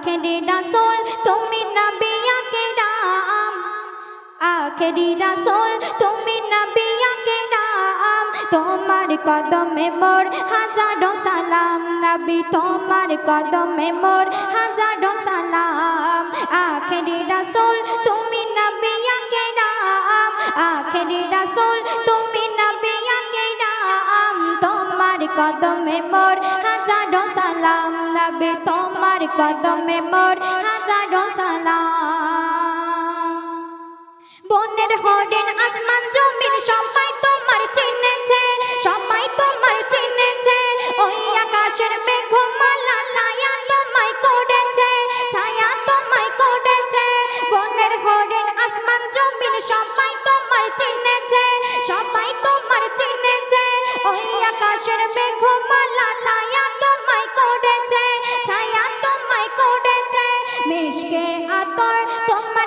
আখেরি রাসূল, তুমি নবী আকরাম আখেরি রাসূল, তুমি নবী আকরাম তোমার কদমে মোর হাজারো সালাম, নবী তোমার কদমে মোর হাজারো সালাম। আখেরি রাসূল, তুমি নবী আকরাম আখেরি রাসূল, তুমি নবী আকরাম তোমার কদমে মোর হাজারো সালাম নবী তোমার কদমে মোর হাজারো সালাম। বনের হরেন আসমান, জমিন, সবাই তোমার চিনেছে, সবাই তোমার চিনেছে। ওই আকাশের ছায়া তোমায় করেছে, ছায়া তোমায় করেছে। বনের হরেন আসমান সবাই তোমার চিনেছে, সবাই তোমার চিনেছে। ওই আকাশের মেঘমালা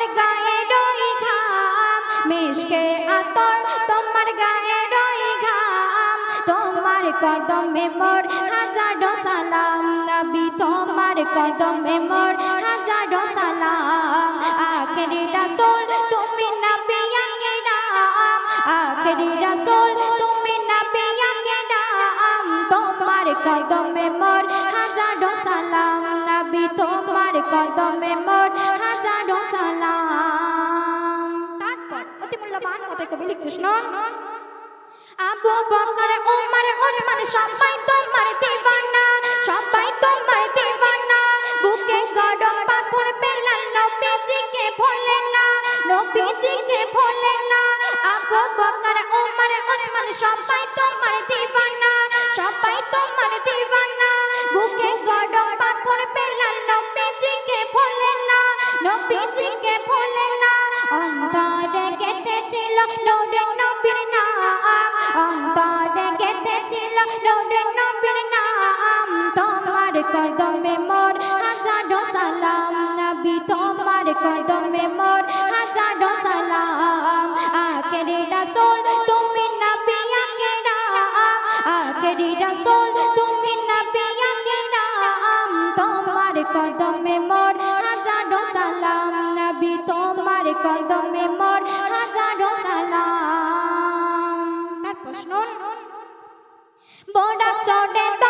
তোমার গায়ে রই ঘাম। মিশকে আতর, তোমার গায়ে রই ঘাম। তোমার কদমে মোর হাজারো সালাম। নবী, তোমার কদমে মোর হাজারো সালাম। আখেরি রাসূল, তুমি নবী আকরাম আখেরি রাসূল, তুমি নবী আকরাম তোমার কদমে মোর হাজারো সালাম। নবী, তোমার কদমে মোর কবি লিখছে শুনুন আবু বকর ওমর ওসমান, সবাই তোমার দিবানা সবাই তোমার দিবানা বুকে গরম পাথর পেলাম নবীজিকে ভোলে না, নবীজিকে ভোলে না। আবু বকর ওমর ওসমান, সবাই তোমার দিবানা সবাই তোমার দিবানা বুকে গরম পাথর পেলাম নবীজিকে ভোলে না, নবীজিকে ভোলে না। অন্তরে গেঁথেছিল নূরে নবীর নাম। অন্তরে গেঁথেছিল নূরে নবীর নাম। তোমার কদমে 唱。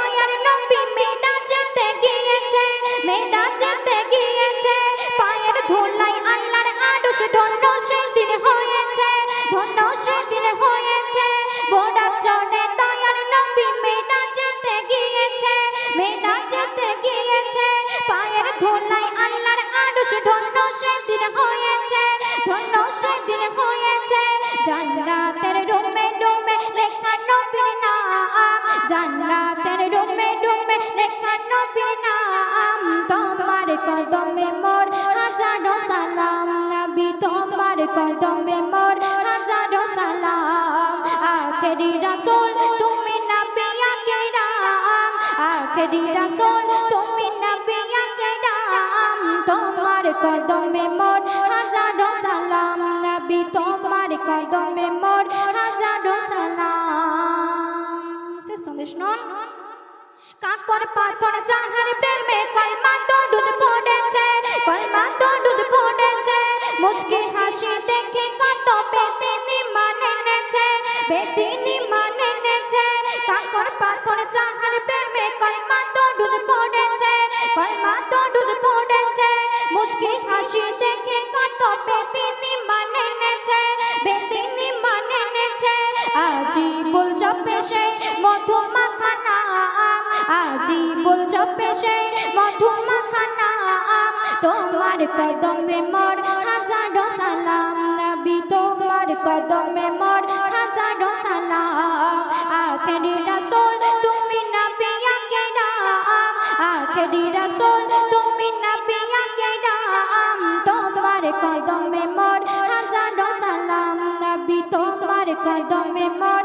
তোমার কদমে মোর হাজারো সালাম। আখেরি রাসূল, তুমি নবী আকরাম আখেরি রাসূল, তুমি নবী আকরাম তোমার কদমে মোর হাজারো সালাম। নবী, তোমার কদমে মোর হাজারো সালাম। শেষ সন্দেশ নন। কাকর পাথর যাহার প্রেমে কলমা তো দুধ পড়েছে, কলমা তো দুধ পড়েছে, মুচকি আজি বল সে মধু মাখা নাম তোমার কদমে মোর, হাজারো সালাম। নবী, তোমার কদমে মোর, হাজারো সালাম। আখেরি রাসূল, তুমি নবী আকরাম আখেরি রাসূল, তুমি নবী আকরাম তোমার কদমে মোর, হাজারো সালাম। নবী, তোমার কদমে মোর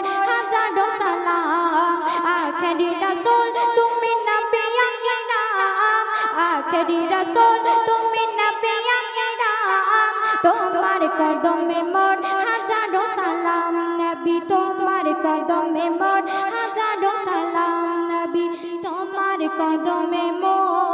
আখেরি রাসূল, তুমি তোমার কদমে মোর হাজারো সালাম নবী, তোমার কদমে মোর হাজারো সালাম নবী, তোমার কদমে মোর